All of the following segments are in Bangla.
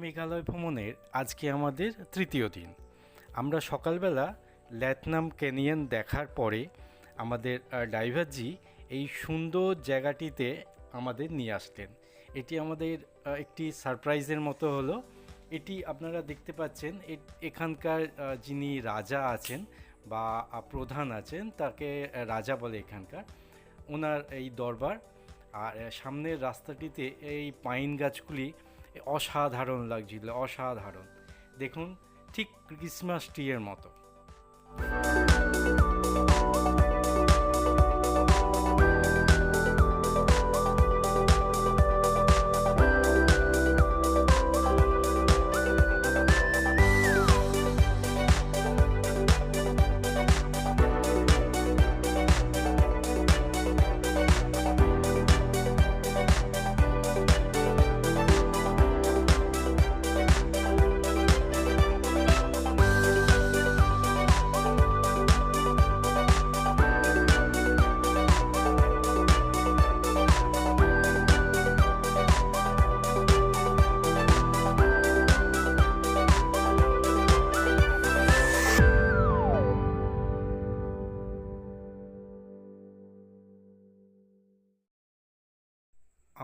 মেঘালয় ভ্রমণের আজকে আমাদের তৃতীয় দিন। আমরা সকালবেলা ল্যাটনাম ক্যানিয়ন দেখার পরে আমাদের ড্রাইভারজি এই সুন্দর জায়গাটিতে আমাদের নিয়ে আসলেন। এটি আমাদের একটি সারপ্রাইজের মতো হলো। এটি আপনারা দেখতে পাচ্ছেন এখানকার যিনি রাজা আছেন বা প্রধান আছেন, তাকে রাজা বলে এখানকার। ওনার এই দরবার আর সামনের রাস্তাটিতে এই পাইন গাছগুলি অসাধারণ লাগছিল অসাধারণ। দেখুন ঠিক ক্রিসমাস ট্রিয়ের মতো।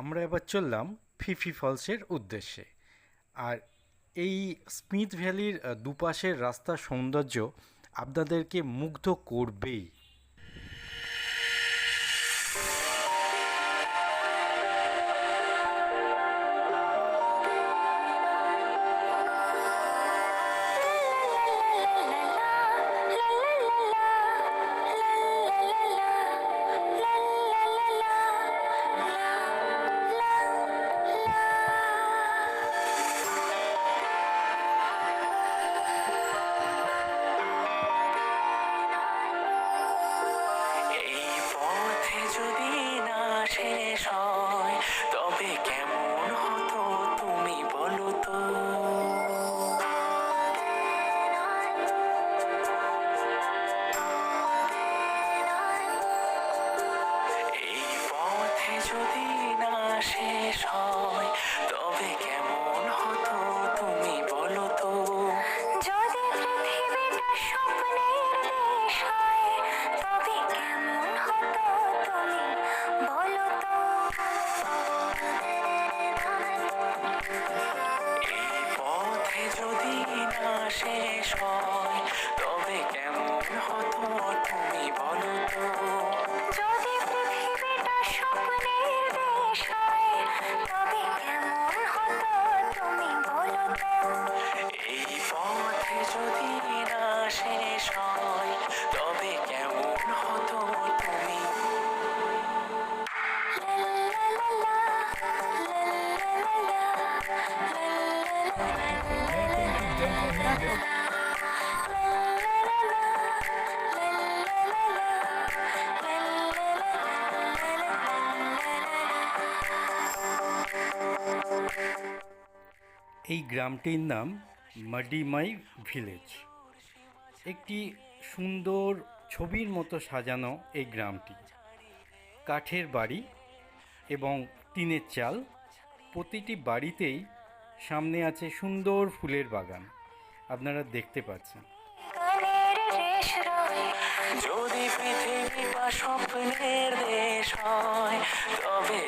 আমরা এবার চললাম ফিফি ফলসের উদ্দেশ্যে। আর এই স্মিথ ভ্যালির দুপাশের রাস্তার সৌন্দর্য আপনাদেরকে মুগ্ধ করবেই। যদি এই গ্রামটির নাম মাডিমাই ভিলেজ। একটি সুন্দর ছবির মতো সাজানো এই গ্রামটি। কাঠের বাড়ি এবং টিনের চাল প্রতিটি বাড়িতেই সামনে আছে সুন্দর ফুলের বাগান। আপনারা দেখতে পাচ্ছেন। যদি স্বপ্নের দেশ হয়, তবে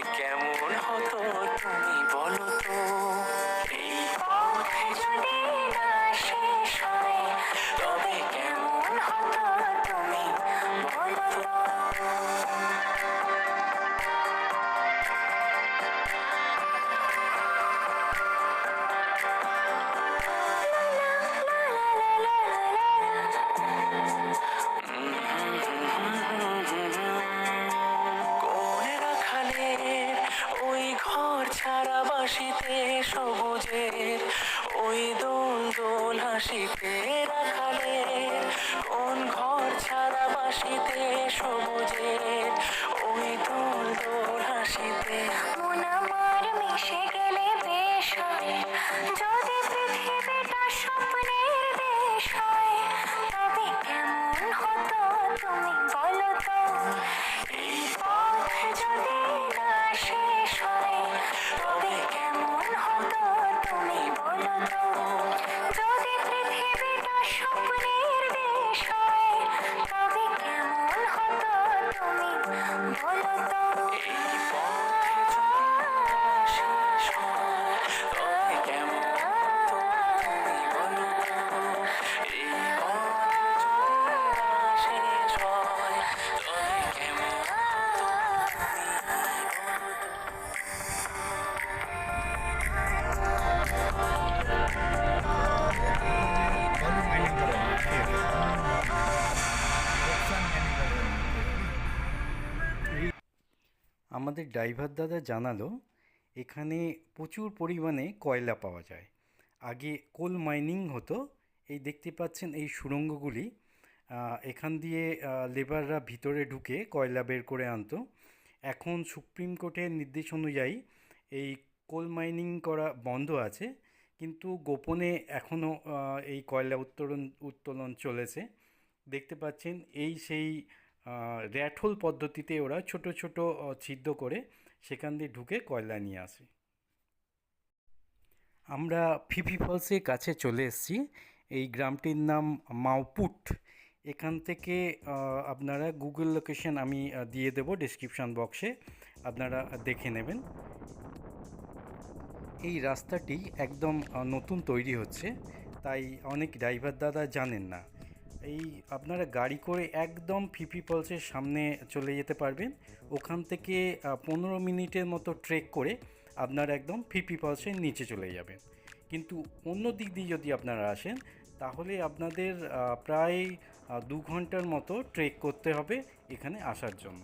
creepy. I Super আমাদের ড্রাইভার দাদা জানালো, এখানে প্রচুর পরিমাণে কয়লা পাওয়া যায়। আগে কোল মাইনিং হতো, এই দেখতে পাচ্ছেন এই সুড়ঙ্গগুলি। এখান দিয়ে লেবাররা ভিতরে ঢুকে কয়লা বের করে আনতো। এখন সুপ্রিম কোর্টের নির্দেশ অনুযায়ী এই কোল মাইনিং করা বন্ধ আছে, কিন্তু গোপনে এখনও এই কয়লা উত্তোলন উত্তোলন চলেছে। দেখতে পাচ্ছেন এই সেই র্যাটহোল পদ্ধতিতে ওরা ছোট ছোট ছিদ্র করে সেখান দিয়ে ঢুকে কয়লা নিয়ে আসে। আমরা ফিফি ফলসের কাছে চলে এসেছি। এই গ্রামটির নাম মাওপুট এখান থেকে আপনারা গুগল লোকেশন আমি দিয়ে দেবো ডিসক্রিপশান বক্সে। আপনারা দেখে নেবেন। এই রাস্তাটি একদম নতুন তৈরি হচ্ছে। তাই অনেক ড্রাইভার দাদা জানেন না। এই আপনারা গাড়ি করে একদম ফিফি ফলসের সামনে চলে যেতে পারবেন। ওখান থেকে পনেরো মিনিটের মতো ট্রেক করে আপনারা একদম ফিফি ফলসের নিচে চলে যাবেন। কিন্তু অন্য দিক দিয়ে যদি আপনারা আসেন, তাহলে আপনাদের প্রায় দু ঘণ্টার মতো ট্রেক করতে হবে এখানে আসার জন্য।